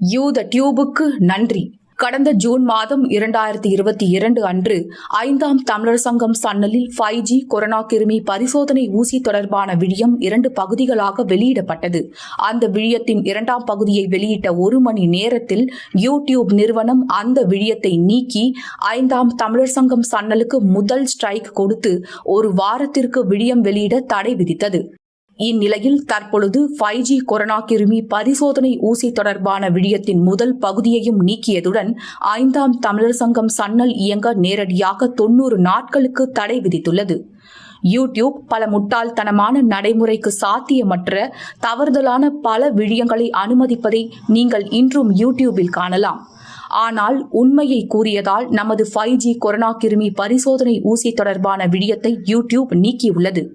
You the டியூபுக்கு நன்றி. கடந்த June மாதம் இரண்டாயிரத்தி இருபத்தி இரண்டு அன்று ஐந்தாம் தமிழர் சங்கம் சன்னலில் ஃபைவ் ஜி கொரோனா கிருமி பரிசோதனை ஊசி தொடர்பான விழியம் இரண்டு பகுதிகளாக வெளியிடப்பட்டது. அந்த விழியத்தின் இரண்டாம் பகுதியை வெளியிட்ட ஒரு மணி நேரத்தில் யூடியூப் நிறுவனம் அந்த விழியத்தை நீக்கி ஐந்தாம் தமிழர் சங்கம் சன்னலுக்கு முதல் ஸ்ட்ரைக் கொடுத்து ஒரு வாரத்திற்கு விழியம் வெளியிட தடை விதித்தது. இந்நிலையில் தற்பொழுது ஃபைவ் ஜி கொரோனா கிருமி பரிசோதனை ஊசி தொடர்பான விடயத்தின் முதல் பகுதியையும் நீக்கியதுடன் ஐந்தாம் தமிழர் சங்கம் சன்னல் இயங்க நேரடியாக தொன்னூறு நாட்களுக்கு தடை விதித்துள்ளது. யூடியூப் பல முட்டாள்தனமான நடைமுறைக்கு சாத்தியமற்ற தவறுதலான பல விடயங்களை அனுமதிப்பதை நீங்கள் இன்றும் யூடியூபில் காணலாம். ஆனால் உண்மையை கூறியதால் நமது ஃபைவ் ஜி கொரோனா கிருமி பரிசோதனை ஊசி தொடர்பான விடயத்தை யூடியூப் நீக்கியுள்ளது.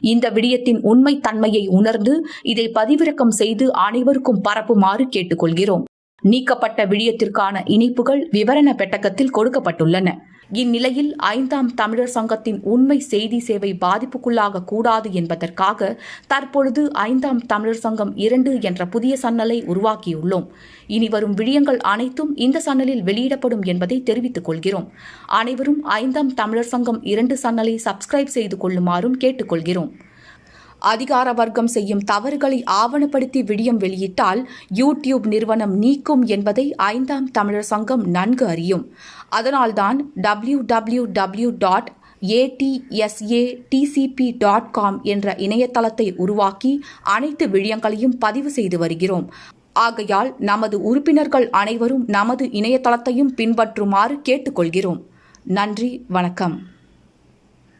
இந்த விடயத்தின் உண்மை தன்மையை உணர்ந்து இதை பதிவிறக்கம் செய்து அனைவருக்கும் பரப்புமாறு கேட்டுக்கொள்கிறோம். நீக்கப்பட்ட விடயத்திற்கான இனிப்புகள் விவரண பெட்டகத்தில் கொடுக்கப்பட்டுள்ளன. இந்நிலையில் ஐந்தாம் தமிழர் சங்கத்தின் உண்மை செய்தி சேவை பாதிப்புக்குள்ளாக கூடாது என்பதற்காக தற்பொழுது ஐந்தாம் தமிழர் சங்கம் இரண்டு என்ற புதிய சன்னலை உருவாக்கியுள்ளோம். இனி வரும் விடயங்கள் அனைத்தும் இந்த சன்னலில் வெளியிடப்படும் என்பதை தெரிவித்துக் கொள்கிறோம். அனைவரும் ஐந்தாம் தமிழர் சங்கம் இரண்டு சன்னலை சப்ஸ்கிரைப் செய்து கொள்ளுமாறும் கேட்டுக்கொள்கிறோம். அதிகார வர்க்கம் செய்யும் தவறுகளை ஆவணப்படுத்தி விடியம் வெளியிட்டால் யூடியூப் நிறுவனம் நீக்கும் என்பதை ஐந்தாம் தமிழர் சங்கம் நன்கு அறியும். அதனால்தான் W W W dot ADSA TCP dot com என்ற இணையதளத்தை உருவாக்கி அனைத்து விடியங்களையும் பதிவு செய்து வருகிறோம். ஆகையால் நமது உறுப்பினர்கள் அனைவரும் நமது இணையதளத்தையும் பின்பற்றுமாறு கேட்டுக்கொள்கிறோம். நன்றி வணக்கம்.